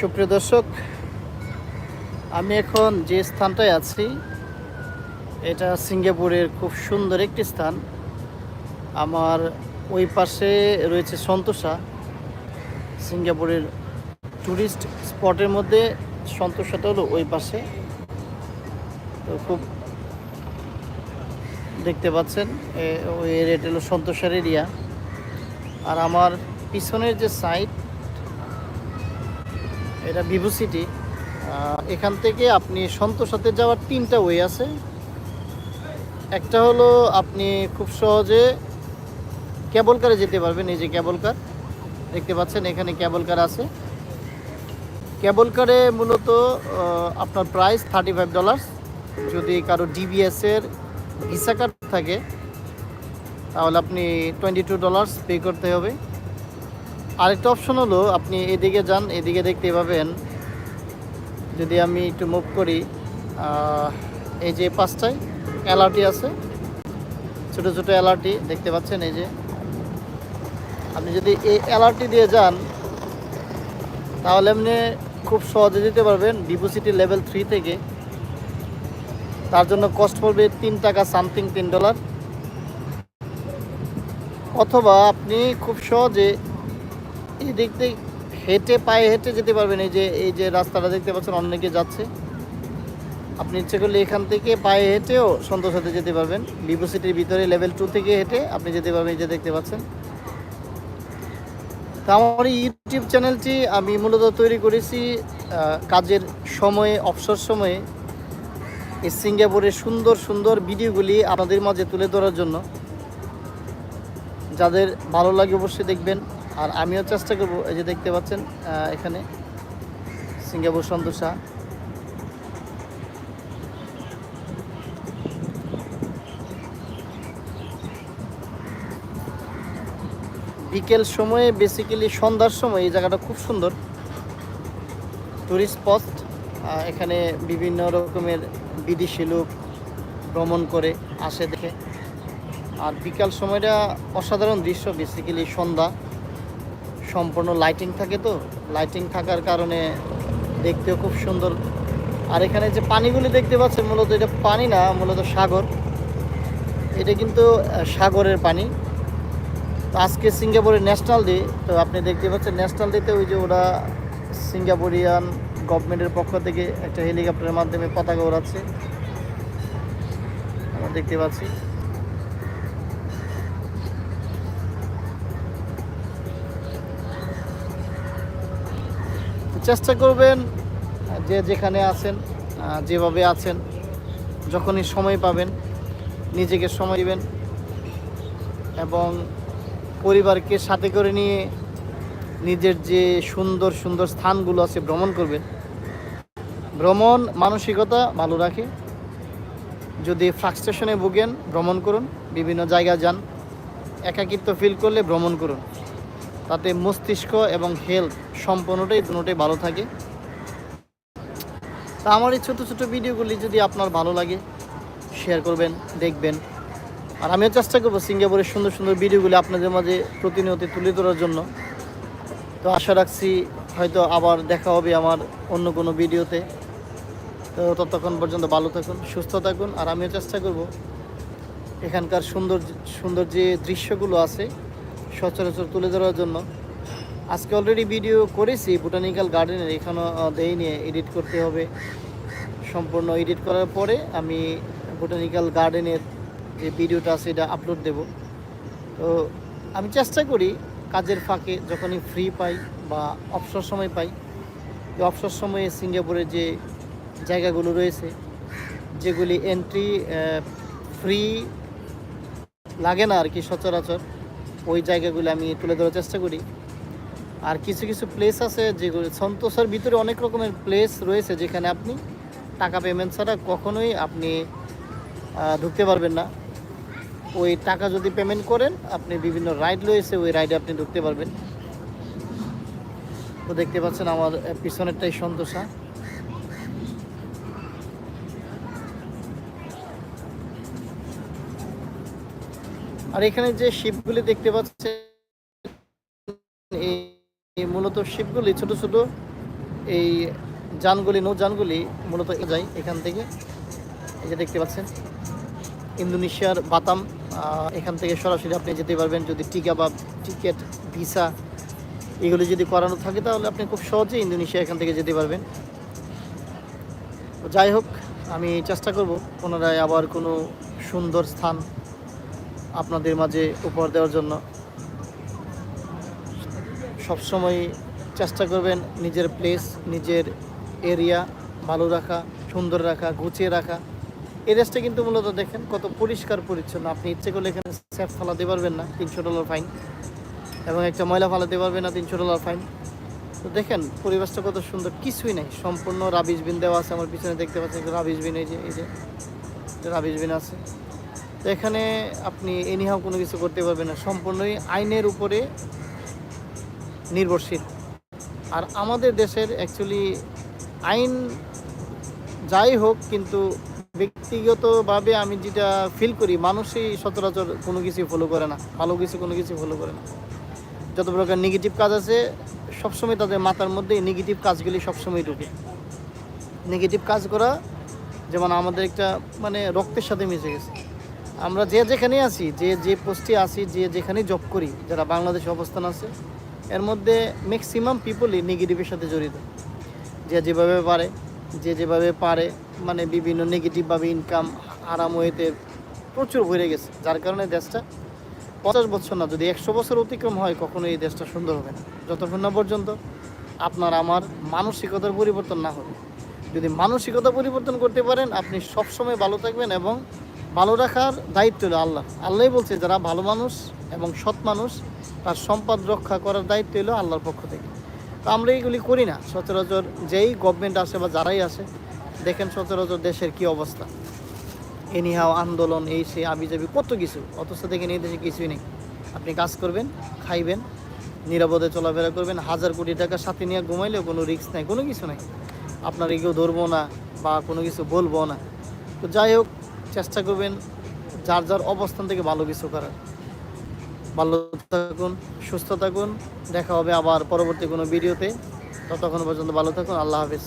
সুপ্রিয় দর্শক, আমি এখন যে স্থানটায় আছি, এটা সিঙ্গাপুরের খুব সুন্দর একটি স্থান। আমার ওই পাশে রয়েছে সন্তোষা। সিঙ্গাপুরের ট্যুরিস্ট স্পটের মধ্যে সন্তোষাটা হলো ওই পাশে। তো খুব দেখতে পাচ্ছেন ওই এরিয়াটা হলো সন্তোষার এরিয়া আর আমার পিছনের যে সাইড এটা ভিভো সিটি এখান থেকে আপনি সন্তোষাতে যাওয়ার তিনটা ওয়ে আছে। একটা হলো আপনি খুব সহজে ক্যাবল কারে যেতে পারবেন, এই যে ক্যাবল কার দেখতে পাচ্ছেন, এখানে ক্যাবল কার আছে। ক্যাবল কারে মূলত আপনার প্রাইস থার্টি ফাইভ ডলার্স যদি কারও ডিবিএসের ভিসা কার্ড থাকে, তাহলে আপনি টোয়েন্টি টু ডলার্স পে করতে হবে। আরেকটা অপশন হলো, আপনি এদিকে যান, এদিকে দেখতে পাবেন, যদি আমি একটু মুভ করি এই যে পাঁচটায় এলআরটি আছে, ছোট ছোট এলআরটি দেখতে পাচ্ছেন এই যে। আপনি যদি এই এলআরটি দিয়ে যান, তাহলে আপনি খুব সহজে যেতে পারবেন ডিপোসিটি লেভেল থ্রি থেকে। তার জন্য কস্ট পড়বে তিন টাকা সামথিং তিন ডলার অথবা আপনি খুব সহজে দিক হেঁটে পায়ে হেঁটে যেতে পারবেন। এই যে এই যে রাস্তাটা দেখতে পাচ্ছেন, অনেকে যাচ্ছে। আপনি ইচ্ছে করলে এখান থেকে পায়ে হেঁটেও সন্তোষ হতে যেতে পারবেন। ভিভো সিটির ভিতরে লেভেল টু থেকে হেঁটে আপনি যেতে পারবেন, এই যে দেখতে পাচ্ছেন। তা আমার ইউটিউব চ্যানেলটি আমি মূলত তৈরি করেছি কাজের সময়ে, অবসর সময়ে। এই সিঙ্গাপুরের সুন্দর সুন্দর ভিডিওগুলি আপনাদের মাঝে তুলে ধরার জন্য। যাদের ভালো লাগে অবশ্যই দেখবেন। আর আমিও চেষ্টা করব, এই যে দেখতে পাচ্ছেন এখানে সিঙ্গাপুর সন্তোষা বিকেল সময়ে বেসিক্যালি সন্ধ্যার সময়, এই জায়গাটা খুব সুন্দর। টুরিস্ট স্পট এখানে বিভিন্ন রকমের বিদেশি লোক ভ্রমণ করে, আসে দেখে। আর বিকাল সময়টা অসাধারণ দৃশ্য বেসিক্যালি সন্ধ্যা। সম্পূর্ণ লাইটিং থাকে তো। লাইটিং থাকার কারণে দেখতেও খুব সুন্দর। আর এখানে যে পানিগুলি দেখতে পাচ্ছেন, মূলত এটা পানি না, মূলত সাগর। এটা কিন্তু সাগরের পানি। তো আজকে সিঙ্গাপুরের ন্যাশনাল ডে তো আপনি দেখতে পাচ্ছেন ন্যাশনাল ডেতে ওই যে ওরা সিঙ্গাপুরিয়ান গভর্নমেন্টের পক্ষ থেকে একটা হেলিকপ্টারের মাধ্যমে পতাকা ওড়াচ্ছে। আমরা দেখতে পাচ্ছি। চেষ্টা করবেন, যে যেখানে আছেন যেভাবে আছেন, যখনই সময় পাবেন, নিজেকে সময় দিবেন এবং পরিবারকে সাথে করে নিয়ে নিজের যে সুন্দর সুন্দর স্থানগুলো আছে, ভ্রমণ করবেন। ভ্রমণ মানসিকতা ভালো রাখে। যদি ফ্রাস্ট্রেশনে ভুগেন, ভ্রমণ করুন। বিভিন্ন জায়গায় যান। একাকিত্ব ফিল করলে ভ্রমণ করুন। তাতে মস্তিষ্ক এবং হেলথ সম্পূর্ণটাই দুটোটাই ভালো থাকে। তা আমার এই ছোটো ছোটো ভিডিওগুলি যদি আপনার ভালো লাগে শেয়ার করবেন, দেখবেন। আর আমিও চেষ্টা করব সিঙ্গাপুরের সুন্দর সুন্দর ভিডিওগুলি আপনাদের মাঝে প্রতিনিয়ত তুলে ধরার জন্য। তো আশা রাখছি হয়তো আবার দেখা হবে আমার অন্য কোনো ভিডিওতে। তো ততক্ষণ পর্যন্ত ভালো থাকুন, সুস্থ থাকুন, আর আমিও চেষ্টা করব এখানকার সুন্দর সুন্দর যে দৃশ্যগুলো আছে সচরাচর তুলে ধরার জন্য। আজকে অলরেডি ভিডিও করেছি বোটানিক্যাল গার্ডেনের এখানেও নিয়ে এডিট করতে হবে। সম্পূর্ণ এডিট করার পরে আমি বোটানিক্যাল গার্ডেনের যে ভিডিওটা আছে, এটা আপলোড দেব। তো আমি চেষ্টা করি কাজের ফাঁকে যখনই ফ্রি পাই বা অবসর সময় পাই অবসর সময়ে সিঙ্গাপুরের যে জায়গাগুলো রয়েছে, যেগুলি এন্ট্রি ফ্রি লাগে না আর কি সচরাচর ওই জায়গাগুলো আমি তুলে ধরার চেষ্টা করি। আর কিছু কিছু প্লেস আছে যেগুলো, সন্তোষের ভিতরে অনেক রকমের প্লেস রয়েছে যেখানে আপনি টাকা পেমেন্ট ছাড়া কখনোই আপনি ঢুকতে পারবেন না। ওই টাকা যদি পেমেন্ট করেন, আপনি বিভিন্ন রাইড রয়েছে, ওই রাইডে আপনি ঢুকতে পারবেন। তো দেখতে পাচ্ছেন আমার পিছনেরটাই সন্তোষা। আর এখানে যে শিপগুলি দেখতে পাচ্ছেন, এই মূলত শিপগুলি ছোট ছোট এই যানগুলি, নৌ যানগুলি মূলত যায় এখান থেকে। এই যে দেখতে পাচ্ছেন, ইন্দোনেশিয়ার বাতাম এখান থেকে সরাসরি আপনি যেতে পারবেন যদি টিকা বা টিকিট, ভিসা এগুলি যদি করানো থাকে, তাহলে আপনি খুব সহজে ইন্দোনেশিয়া এখান থেকে যেতে পারবেন। যাই হোক, আমি চেষ্টা করব পুনরায় আবার কোনো সুন্দর স্থান আপনাদের মাঝে উপহার দেওয়ার জন্য। সবসময় চেষ্টা করবেন নিজের প্লেস নিজের এরিয়া ভালো রাখা, সুন্দর রাখা, গুছিয়ে রাখা। এই দেশটা কিন্তু মূলত দেখেন কত পরিষ্কার পরিচ্ছন্ন। আপনি ইচ্ছে করলে এখানে স্যাপ ফালাতে পারবেন না, তিনশো ডলার ফাইন এবং একটা ময়লা ফালাতে পারবেন না, তিনশো ডলার ফাইন তো দেখেন, পরিবেশটা কত সুন্দর, কিছুই নেই। সম্পূর্ণ রাবিশ বিন দেওয়া আছে, আমার পিছনে দেখতে পাচ্ছেন রাবিশ বিন এই যে এই যে রাবিশ বিন আছে। তো এখানে আপনি এনিহাও কোনো কিছু করতে পারবেন না। সম্পূর্ণই আইনের উপরে নির্ভরশীল। আর আমাদের দেশের অ্যাকচুয়ালি আইন যাই হোক, কিন্তু ব্যক্তিগতভাবে আমি যেটা ফিল করি, মানুষই সচরাচর কোনো কিছু ফলো করে না। ভালো কিছু কোনো কিছু ফলো করে না। যত প্রকার নেগেটিভ কাজ আছে, সবসময় তাদের মাথার মধ্যে নেগেটিভ কাজগুলি সবসময় ঢুকে। নেগেটিভ কাজ করা যেমন আমাদের একটা মানে রক্তের সাথে মিশে গেছে। আমরা যে যেখানে আছি, যে যে পোস্টে আছি, যে যেখানে জব করি, যারা বাংলাদেশে অবস্থান আছে, এর মধ্যে ম্যাক্সিমাম পিপলই নেগেটিভের সাথে জড়িত। যে যেভাবে পারে, যে যেভাবে পারে মানে বিভিন্ন নেগেটিভভাবে ইনকাম আরাম হইতে প্রচুর ভরে গেছে। যার কারণে দেশটা পঞ্চাশ বছর না, যদি একশো বছর অতিক্রম হয়, কখনো এই দেশটা সুন্দর হবে না। যতক্ষণ না পর্যন্ত আপনার আমার মানসিকতার পরিবর্তন না হবে। যদি মানসিকতা পরিবর্তন করতে পারেন, আপনি সবসময় ভালো থাকবেন এবং ভালো রাখার দায়িত্ব হলো আল্লাহ। আল্লাহই বলছে, যারা ভালো মানুষ এবং সৎ মানুষ, তার সম্পদ রক্ষা করার দায়িত্ব হলো আল্লাহর পক্ষ থেকে। তো আমরা এইগুলি করি না। সচরাচর যেই গভর্নমেন্ট আসে বা যারাই আসে দেখেন সচরাচর দেশের কি অবস্থা। এনিহাও আন্দোলন, এই সে আবিজাবি কত কিছু। অথচ দেখেন এই দেশে কিছুই নেই। আপনি কাজ করবেন, খাইবেন, নিরাপদে চলাফেরা করবেন, হাজার কোটি টাকা সাথে নিয়ে ঘুমাইলেও কোনো রিস্ক নাই, কোনো কিছু নাই। আপনার কেউ ধরবো না বা কোনো কিছু বলব না। তো যাই হোক চেষ্টা করবেন যার যার অবস্থান থেকে ভালো কিছু করার। ভালো থাকুন, সুস্থ থাকুন। দেখা হবে আবার পরবর্তী কোনো ভিডিওতে। ততক্ষণ পর্যন্ত ভালো থাকুন, আল্লাহ হাফিজ।